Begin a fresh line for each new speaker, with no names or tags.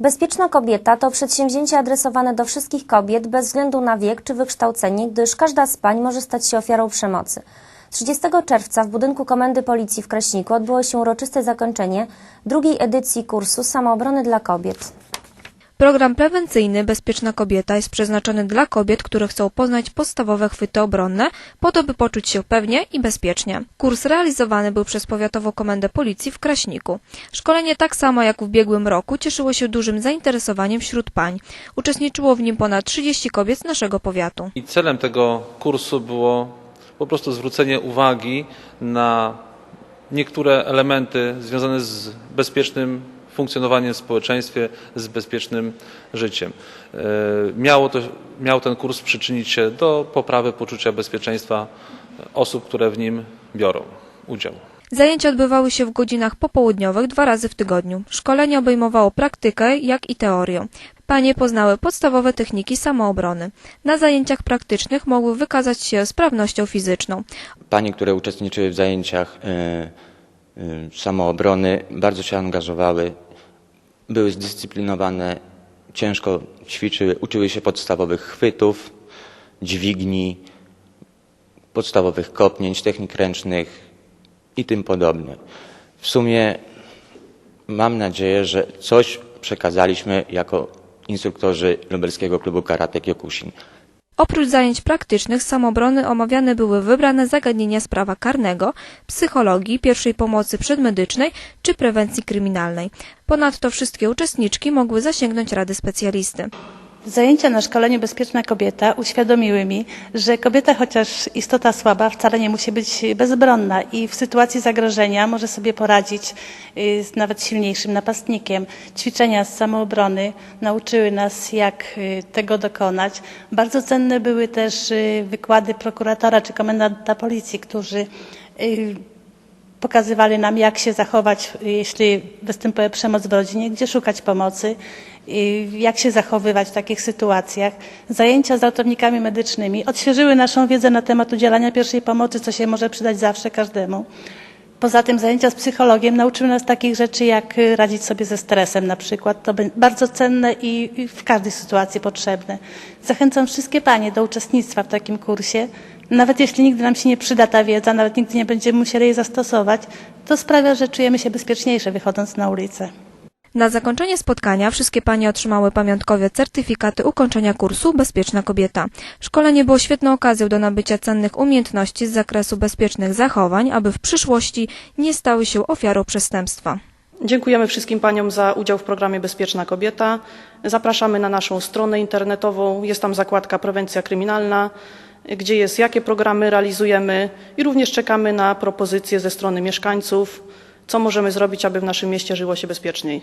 Bezpieczna kobieta to przedsięwzięcie adresowane do wszystkich kobiet bez względu na wiek czy wykształcenie, gdyż każda z pań może stać się ofiarą przemocy. 30 czerwca w budynku Komendy Policji w Kraśniku odbyło się uroczyste zakończenie drugiej edycji kursu Samoobrony dla kobiet.
Program prewencyjny Bezpieczna Kobieta jest przeznaczony dla kobiet, które chcą poznać podstawowe chwyty obronne, po to by poczuć się pewnie i bezpiecznie. Kurs realizowany był przez Powiatową Komendę Policji w Kraśniku. Szkolenie tak samo jak w ubiegłym roku cieszyło się dużym zainteresowaniem wśród pań. Uczestniczyło w nim ponad 30 kobiet z naszego powiatu.
I celem tego kursu było po prostu zwrócenie uwagi na niektóre elementy związane z bezpiecznym funkcjonowaniem w społeczeństwie, z bezpiecznym życiem. E, Miało to, miał ten kurs przyczynić się do poprawy poczucia bezpieczeństwa osób, które w nim biorą udział.
Zajęcia odbywały się w godzinach popołudniowych dwa razy w tygodniu. Szkolenie obejmowało praktykę, jak i teorię. Panie poznały podstawowe techniki samoobrony. Na zajęciach praktycznych mogły wykazać się sprawnością fizyczną.
Panie, które uczestniczyły w zajęciach y, y, samoobrony, bardzo się angażowały, były zdyscyplinowane, ciężko ćwiczyły, uczyły się podstawowych chwytów, dźwigni, podstawowych kopnięć, technik ręcznych i tym podobne. W sumie mam nadzieję, że coś przekazaliśmy jako instruktorzy Lubelskiego Klubu Karate Kyokushin.
Oprócz zajęć praktycznych z samoobrony omawiane były wybrane zagadnienia z prawa karnego, psychologii, pierwszej pomocy przedmedycznej czy prewencji kryminalnej. Ponadto wszystkie uczestniczki mogły zasięgnąć rady specjalisty.
Zajęcia na szkoleniu Bezpieczna Kobieta uświadomiły mi, że kobieta, chociaż istota słaba, wcale nie musi być bezbronna i w sytuacji zagrożenia może sobie poradzić y, z nawet silniejszym napastnikiem. Ćwiczenia z samoobrony nauczyły nas, jak y, tego dokonać. Bardzo cenne były też y, wykłady prokuratora czy komendanta policji, którzy pokazywali nam, jak się zachować, jeśli występuje przemoc w rodzinie, gdzie szukać pomocy, jak się zachowywać w takich sytuacjach. Zajęcia z ratownikami medycznymi odświeżyły naszą wiedzę na temat udzielania pierwszej pomocy, co się może przydać zawsze każdemu. Poza tym zajęcia z psychologiem nauczyły nas takich rzeczy, jak radzić sobie ze stresem na przykład. To bardzo cenne i w każdej sytuacji potrzebne. Zachęcam wszystkie panie do uczestnictwa w takim kursie. Nawet jeśli nigdy nam się nie przyda ta wiedza, nawet nigdy nie będziemy musieli jej zastosować, to sprawia, że czujemy się bezpieczniejsze wychodząc na ulicę.
Na zakończenie spotkania wszystkie panie otrzymały pamiątkowe certyfikaty ukończenia kursu Bezpieczna Kobieta. Szkolenie było świetną okazją do nabycia cennych umiejętności z zakresu bezpiecznych zachowań, aby w przyszłości nie stały się ofiarą przestępstwa.
Dziękujemy wszystkim paniom za udział w programie Bezpieczna Kobieta. Zapraszamy na naszą stronę internetową. Jest tam zakładka Prewencja Kryminalna, gdzie jest jakie programy realizujemy i również czekamy na propozycje ze strony mieszkańców, co możemy zrobić, aby w naszym mieście żyło się bezpieczniej.